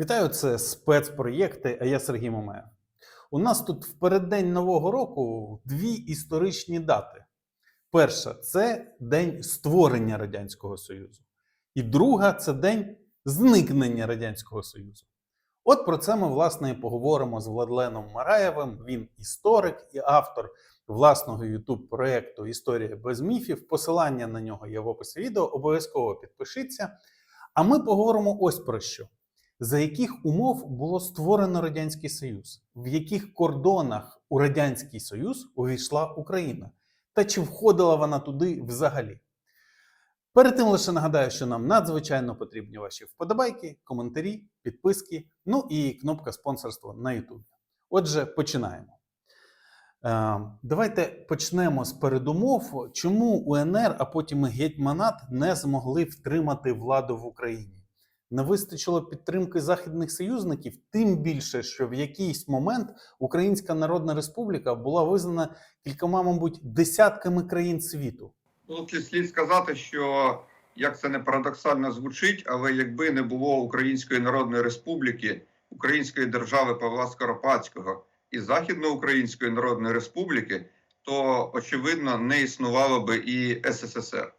Вітаю, це спецпроєкти, а я Сергій Мамаєв. У нас тут в переддень Нового року дві історичні дати. Перша це день створення Радянського Союзу, і друга це день зникнення Радянського Союзу. От про це ми, власне, і поговоримо з Владленом Мараєвим. Він історик і автор власного youtube проєкту Історія без міфів. Посилання на нього є в описі відео. Обов'язково підпишіться. А ми поговоримо ось про що за яких умов було створено Радянський Союз, в яких кордонах у Радянський Союз увійшла Україна, та чи входила вона туди взагалі. Перед тим лише нагадаю, що нам надзвичайно потрібні ваші вподобайки, коментарі, підписки, ну і кнопка спонсорства на YouTube. Отже, починаємо. Е, Давайте почнемо з передумов, чому УНР, а потім гетьманат не змогли втримати владу в Україні не вистачило підтримки західних союзників, тим більше, що в якийсь момент Українська Народна Республіка була визнана кількома, мабуть, десятками країн світу. Ну, Тут слід сказати, що як це не парадоксально звучить, але якби не було Української Народної Республіки, Української держави Павла Скоропадського і Західноукраїнської Народної Республіки, то очевидно не існувало би і СССР.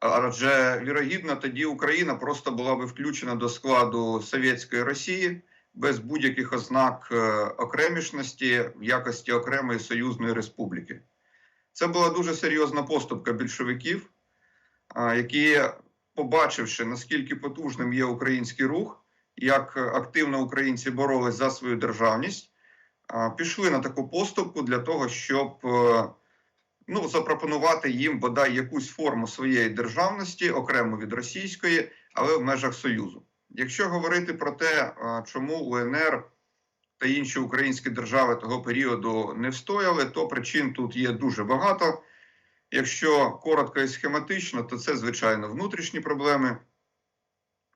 Адже вірогідно, тоді Україна просто була би включена до складу Совєтської Росії без будь-яких ознак е, окремішності в якості окремої союзної республіки. Це була дуже серйозна поступка більшовиків, які, побачивши наскільки потужним є український рух, як активно українці боролись за свою державність, пішли на таку поступку для того, щоб е, ну, запропонувати їм бодай якусь форму своєї державності, окремо від російської, але в межах Союзу. Якщо говорити про те, чому УНР та інші українські держави того періоду не встояли, то причин тут є дуже багато. Якщо коротко і схематично, то це звичайно внутрішні проблеми,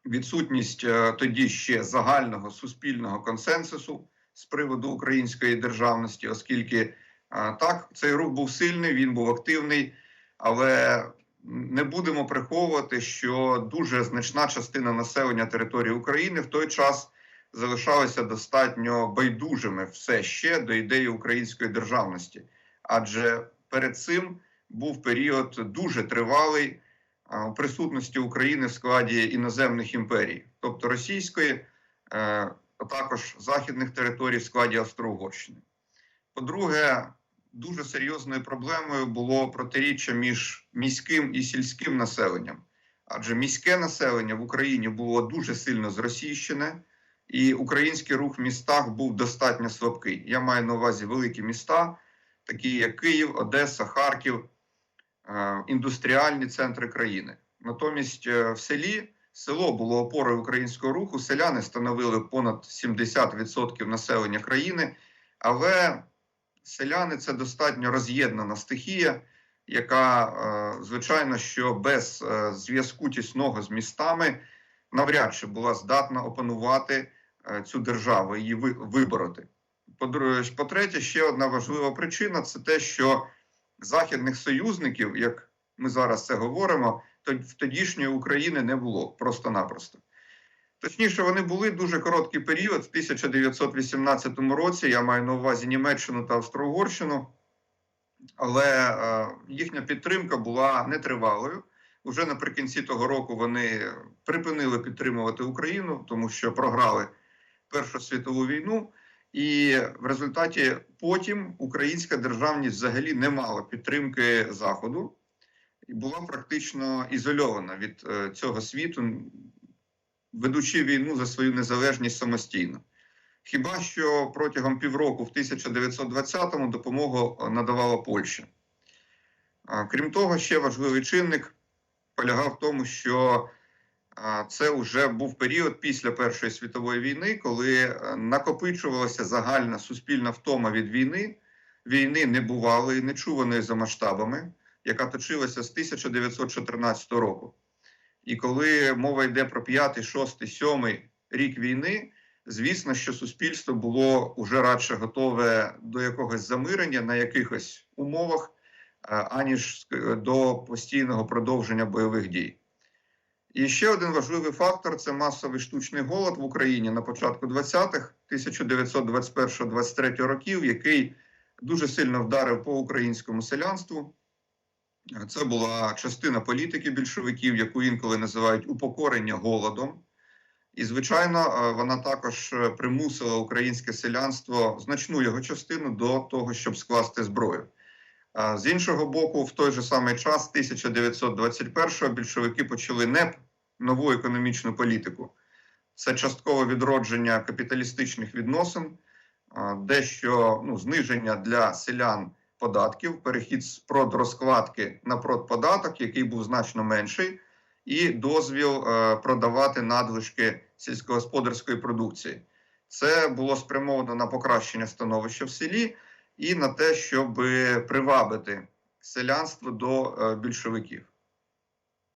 відсутність е, тоді ще загального суспільного консенсусу з приводу української державності, оскільки так цей рух був сильний, він був активний, але не будемо приховувати, що дуже значна частина населення території України в той час залишалися достатньо байдужими все ще до ідеї української державності, адже перед цим був період дуже тривалий присутності України в складі іноземних імперій, тобто російської, е, а також західних територій в складі Австро-Угорщини. По-друге, дуже серйозною проблемою було протиріччя між міським і сільським населенням, адже міське населення в Україні було дуже сильно зросійщене і український рух в містах був достатньо слабкий. Я маю на увазі великі міста, такі як Київ, Одеса, Харків, е, індустріальні центри країни. Натомість е, в селі село було опорою українського руху. Селяни становили понад 70% населення країни, але селяни це достатньо роз'єднана стихія, яка, е, звичайно, що без е, зв'язку тісного з містами навряд чи була здатна опанувати е, цю державу, її ви- вибороти. По-друге, по-третє, ще одна важлива причина це те, що західних союзників, як ми зараз це говоримо, в тодішньої України не було просто-напросто. Точніше, вони були дуже короткий період в 1918 році. Я маю на увазі Німеччину та Австро-Угорщину, але е, їхня підтримка була нетривалою. Уже наприкінці того року вони припинили підтримувати Україну, тому що програли Першу світову війну, і в результаті потім українська державність взагалі не мала підтримки Заходу і була практично ізольована від е, цього світу, ведучи війну за свою незалежність самостійно. Хіба що протягом півроку, в 1920-му, допомогу надавала Польща. Крім того, ще важливий чинник полягав в тому, що це вже був період після Першої світової війни, коли е, накопичувалася загальна суспільна втома від війни, війни небувалої, нечуваної за масштабами, яка точилася з 1914 року. І коли мова йде про п'ятий, шостий, сьомий рік війни, звісно, що суспільство було уже радше готове до якогось замирення на якихось умовах, е, аніж до постійного продовження бойових дій. І ще один важливий фактор це масовий штучний голод в Україні на початку 20-х, 1921-23 років, який дуже сильно вдарив по українському селянству. Це була частина політики більшовиків, яку інколи називають упокорення голодом. І, звичайно, е, вона також е, примусила українське селянство значну його частину до того, щоб скласти зброю. З іншого боку, в той же самий час, 1921-го, більшовики почали НЕП нову економічну політику. Це часткове відродження капіталістичних відносин, дещо ну, зниження для селян податків, перехід з продрозкладки на продподаток, який був значно менший, і дозвіл е, продавати надлишки сільськогосподарської продукції. Це було спрямовано на покращення становища в селі і на те, щоб привабити селянство до е, більшовиків.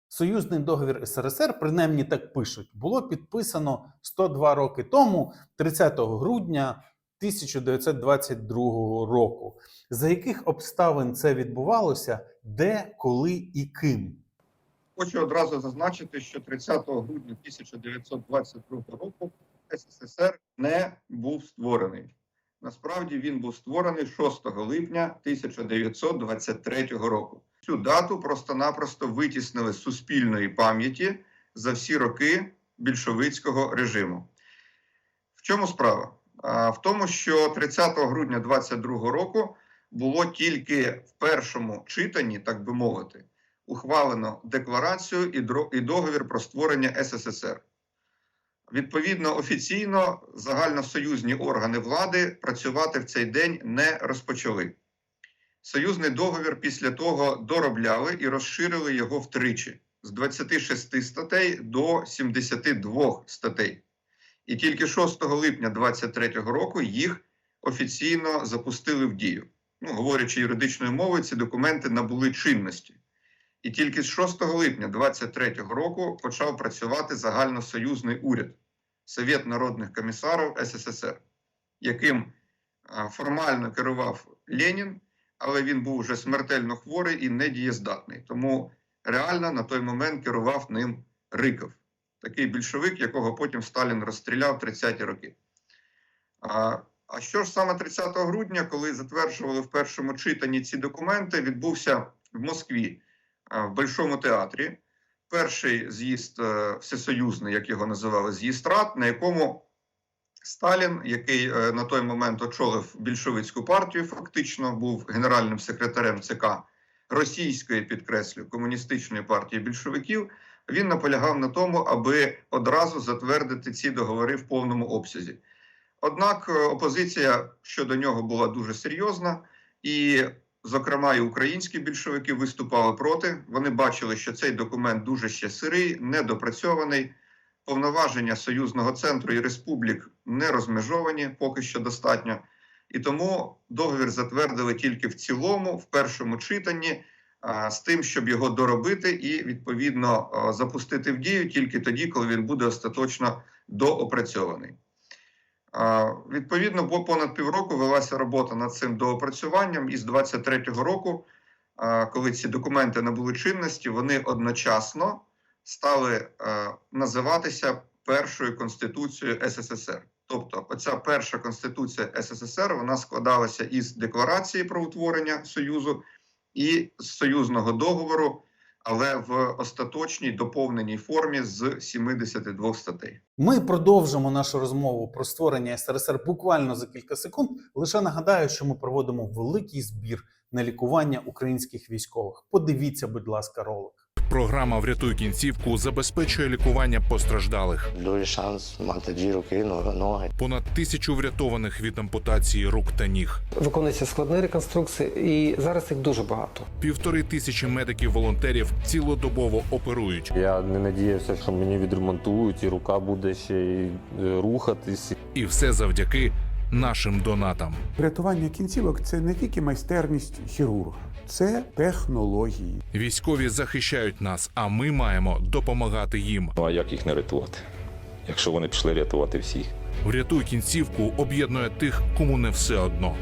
Союзний договір СРСР, принаймні так пишуть, було підписано 102 роки тому, 30 грудня 1922 року. За яких обставин це відбувалося, де, коли і ким? Хочу одразу зазначити, що 30 грудня 1922 року СССР не був створений. Насправді він був створений 6 липня 1923 року. Цю дату просто-напросто витіснили з суспільної пам'яті за всі роки більшовицького режиму. В чому справа? В тому, що 30 грудня 22 року було тільки в першому читанні, так би мовити, ухвалено декларацію і договір про створення СССР. Відповідно, офіційно загальносоюзні органи влади працювати в цей день не розпочали. Союзний договір після того доробляли і розширили його втричі з 26 статей до 72 статей. І тільки 6 липня 2023 року їх офіційно запустили в дію. Ну, говорячи юридичною мовою, ці документи набули чинності. І тільки з 6 липня 2023 року почав працювати загальносоюзний уряд Совет народних комісарів СССР, яким формально керував Ленін, але він був вже смертельно хворий і недієздатний. Тому реально на той момент керував ним Риков, такий більшовик, якого потім Сталін розстріляв 30-ті роки. А, а що ж саме 30 грудня, коли затверджували в першому читанні ці документи, відбувся в Москві в Большому театрі перший з'їзд е, всесоюзний, як його називали, з'їзд рад, на якому Сталін, який е, на той момент очолив більшовицьку партію, фактично був генеральним секретарем ЦК російської, підкреслю, комуністичної партії більшовиків, він наполягав на тому, аби одразу затвердити ці договори в повному обсязі. Однак е, опозиція щодо нього була дуже серйозна, і, зокрема, і українські більшовики виступали проти. Вони бачили, що цей документ дуже ще сирий, недопрацьований. Повноваження союзного центру і республік не розмежовані поки що достатньо. І тому договір затвердили тільки в цілому, в першому читанні, з тим, щоб його доробити і відповідно запустити в дію тільки тоді, коли він буде остаточно доопрацьований. Відповідно, бо понад півроку велася робота над цим доопрацюванням, і з 23-го року, коли ці документи набули чинності, вони одночасно стали називатися першою конституцією СССР. Тобто, оця перша конституція СССР вона складалася із декларації про утворення Союзу і з союзного договору, але в остаточній доповненій формі з 72 статей. Ми продовжимо нашу розмову про створення СРСР буквально за кілька секунд. Лише нагадаю, що ми проводимо великий збір на лікування українських військових. Подивіться, будь ласка, ролик. Програма Врятуй кінцівку забезпечує лікування постраждалих. Дуже шанс мати дві руки, но- ноги. Понад тисячу врятованих від ампутації рук та ніг. Виконуються складні реконструкції, і зараз їх дуже багато. Півтори тисячі медиків-волонтерів цілодобово оперують. Я не надіявся, що мені відремонтують, і рука буде ще й е, рухатись. І все завдяки нашим донатам. Рятування кінцівок це не тільки майстерність хірурга, це технології. Військові захищають нас, а ми маємо допомагати їм. Ну а як їх не рятувати? Якщо вони пішли рятувати всіх. Врятуй кінцівку об'єднує тих, кому не все одно.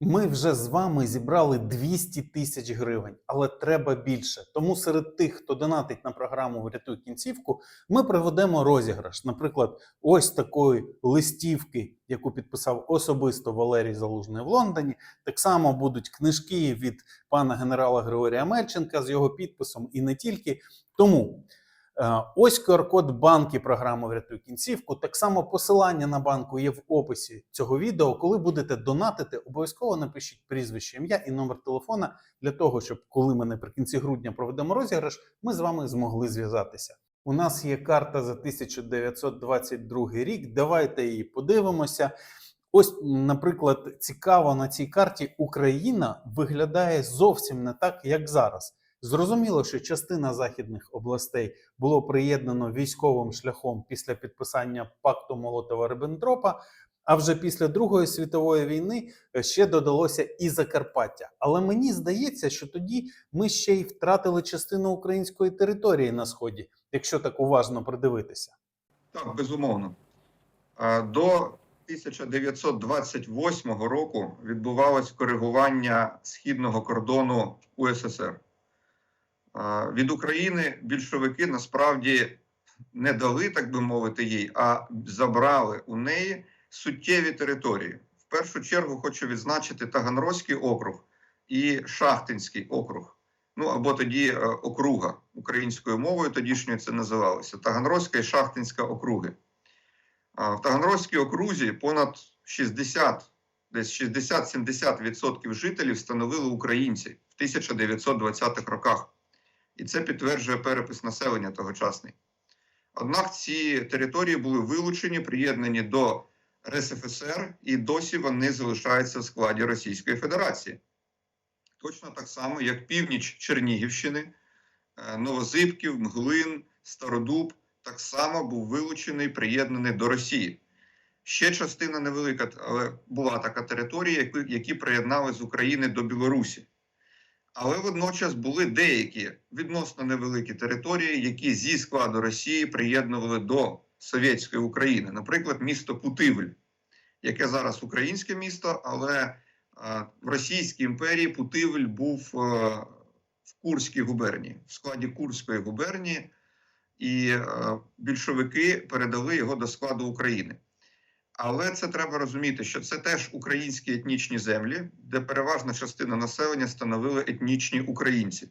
Ми вже з вами зібрали 200 тисяч гривень, але треба більше. Тому серед тих, хто донатить на програму Врятуй кінцівку, ми проведемо розіграш. Наприклад, ось такої листівки, яку підписав особисто Валерій Залужний в Лондоні. Так само будуть книжки від пана генерала Григорія Мельченка з його підписом і не тільки. Тому ось QR-код банки програми Врятуй кінцівку. Так само посилання на банку є в описі цього відео. Коли будете донатити, обов'язково напишіть прізвище, ім'я і номер телефона для того, щоб коли ми наприкінці грудня проведемо розіграш, ми з вами змогли зв'язатися. У нас є карта за 1922 рік. Давайте її подивимося. Ось, наприклад, цікаво на цій карті Україна виглядає зовсім не так, як зараз. Зрозуміло, що частина західних областей було приєднано військовим шляхом після підписання пакту Молотова-Риббентропа, а вже після Другої світової війни е, ще додалося і Закарпаття. Але мені здається, що тоді ми ще й втратили частину української території на сході, якщо так уважно придивитися. Так, безумовно. До 1928 року відбувалось коригування східного кордону УССР. Від України більшовики насправді не дали, так би мовити, їй, а забрали у неї суттєві території. В першу чергу хочу відзначити Таганрозький округ і Шахтинський округ. Ну або тоді е, округа українською мовою, тодішньою це називалося Таганрозька і Шахтинська округи. В Таганрозькій окрузі понад 60, десь 60-70% жителів становили українці в 1920-х роках. І це підтверджує перепис населення тогочасний. Однак ці території були вилучені, приєднані до РСФСР, і досі вони залишаються в складі Російської Федерації. Точно так само, як північ Чернігівщини, е, Новозибків, Мглин, Стародуб так само був вилучений, приєднаний до Росії. Ще частина невелика, але була така територія, які, які приєднали з України до Білорусі. Але водночас були деякі відносно невеликі території, які зі складу Росії приєднували до совєтської України, наприклад, місто Путивль, яке зараз українське місто, але е, в Російській імперії Путивль був е, в Курській губернії, в складі Курської губернії, і е, більшовики передали його до складу України. Але це треба розуміти, що це теж українські етнічні землі, де переважна частина населення становили етнічні українці.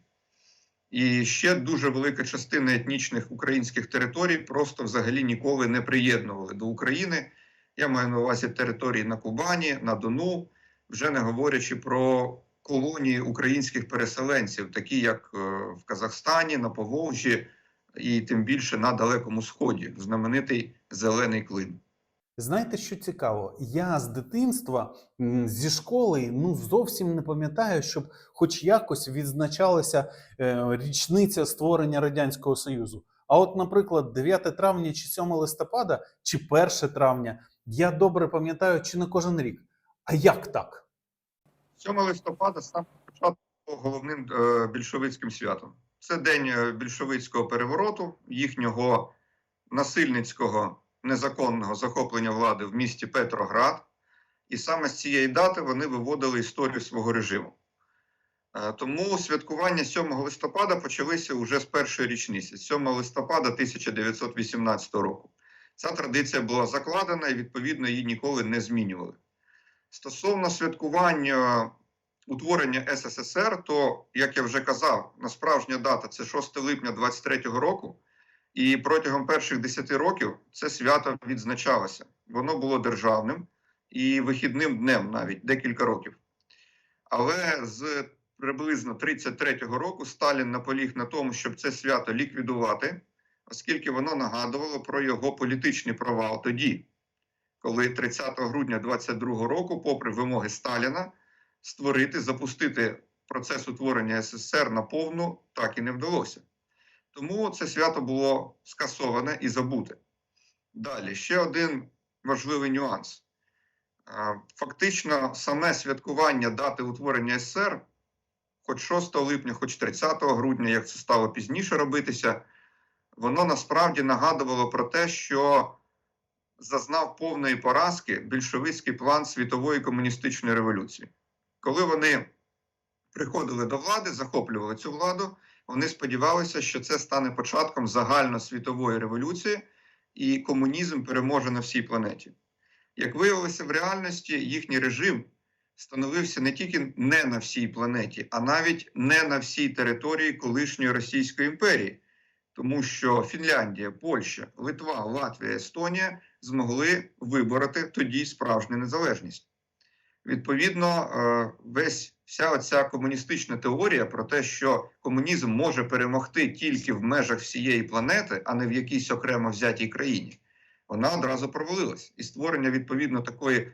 І ще дуже велика частина етнічних українських територій просто взагалі ніколи не приєднували до України. Я маю на увазі території на Кубані, на Дону, вже не говорячи про колонії українських переселенців, такі як е, в Казахстані, на Поволжі і тим більше на Далекому Сході, знаменитий Зелений Клин. Знаєте, що цікаво? Я з дитинства зі школи ну зовсім не пам'ятаю, щоб хоч якось відзначалася е, річниця створення радянського союзу. А от, наприклад, 9 травня чи 7 листопада, чи 1 травня, я добре пам'ятаю, чи не кожен рік. А як так? 7 листопада сам початку головним е, більшовицьким святом. Це день е, більшовицького перевороту, їхнього насильницького незаконного захоплення влади в місті Петроград. І саме з цієї дати вони виводили історію свого режиму. Е, Тому святкування 7 листопада почалися уже з першої річниці, 7 листопада 1918 року. Ця традиція була закладена і, відповідно, її ніколи не змінювали. Стосовно святкування утворення СССР, то, як я вже казав, на справжня дата це 6 липня 23-го року, і протягом перших 10 років це свято відзначалося. Воно було державним і вихідним днем навіть декілька років. Але з приблизно 33-го року Сталін наполіг на тому, щоб це свято ліквідувати, оскільки воно нагадувало про його політичний провал тоді, коли 30 грудня 22 року, попри вимоги Сталіна, створити, запустити процес утворення СССР наповну так і не вдалося. Тому це свято було скасоване і забуте. Далі ще один важливий нюанс. Фактично, саме святкування дати утворення СССР, хоч 6 липня, хоч 30 грудня, як це стало пізніше робитися, воно насправді нагадувало про те, що зазнав повної поразки більшовицький план світової комуністичної революції. Коли вони приходили до влади, захоплювали цю владу, вони сподівалися, що це стане початком загальносвітової революції, і комунізм переможе на всій планеті. Як виявилося в реальності, їхній режим становився не тільки не на всій планеті, а навіть не на всій території колишньої Російської імперії, тому що Фінляндія, Польща, Литва, Латвія, Естонія змогли вибороти тоді справжню незалежність. Відповідно, е, весь вся оця комуністична теорія про те, що комунізм може перемогти тільки в межах всієї планети, а не в якійсь окремо взятій країні, вона одразу провалилась. І створення відповідно такої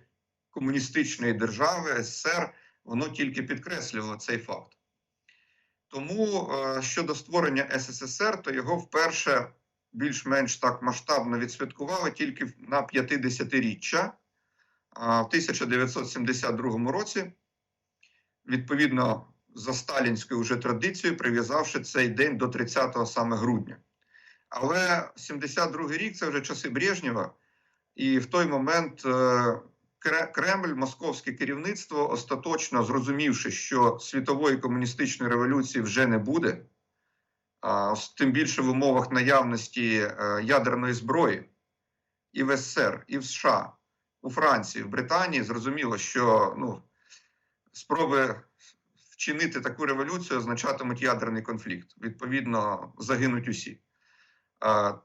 комуністичної держави СССР, воно тільки підкреслювало цей факт. Тому е, щодо створення СССР, то його вперше більш-менш так масштабно відсвяткували тільки на 50-річчя а, в 1972 році, відповідно за сталінською вже традицією, прив'язавши цей день до 30 саме грудня. Але 72 рік це вже часи Брежнєва, і в той момент е, Кремль, московське керівництво, остаточно зрозумівши, що світової комуністичної революції вже не буде, тим більше в умовах наявності е, ядерної зброї і в СССР, і в США, у Франції, в Британії, зрозуміло, що ну, спроби вчинити таку революцію означатимуть ядерний конфлікт. Відповідно, загинуть усі.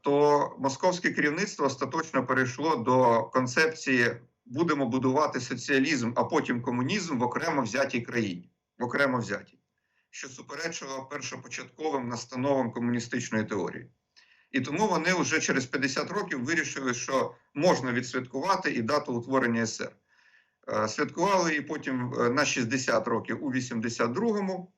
То московське керівництво остаточно перейшло до концепції будемо будувати соціалізм, а потім комунізм в окремо взятій країні, в окремо взятій, що суперечило першопочатковим настановам комуністичної теорії. І тому вони вже через 50 років вирішили, що можна відсвяткувати і дату утворення СР. Е, Святкували її потім е, на 60 років у 82-му.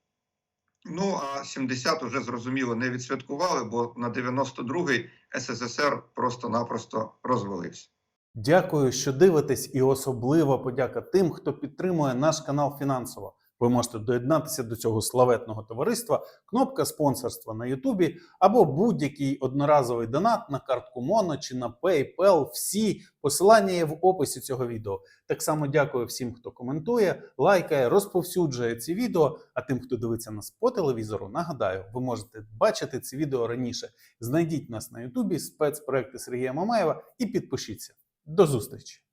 Ну а 70 уже зрозуміло не відсвяткували, бо на 92-й СССР просто-напросто розвалився. Дякую, що дивитесь, і особлива подяка тим, хто підтримує наш канал фінансово. Ви можете доєднатися до цього славетного товариства, кнопка спонсорства на Ютубі або будь-який одноразовий донат на картку Моно чи на PayPal. Всі посилання є в описі цього відео. Так само дякую всім, хто коментує, лайкає, розповсюджує ці відео. А тим, хто дивиться нас по телевізору, нагадаю, ви можете бачити ці відео раніше. Знайдіть нас на Ютубі, спецпроекти Сергія Мамаєва і підпишіться. До зустрічі!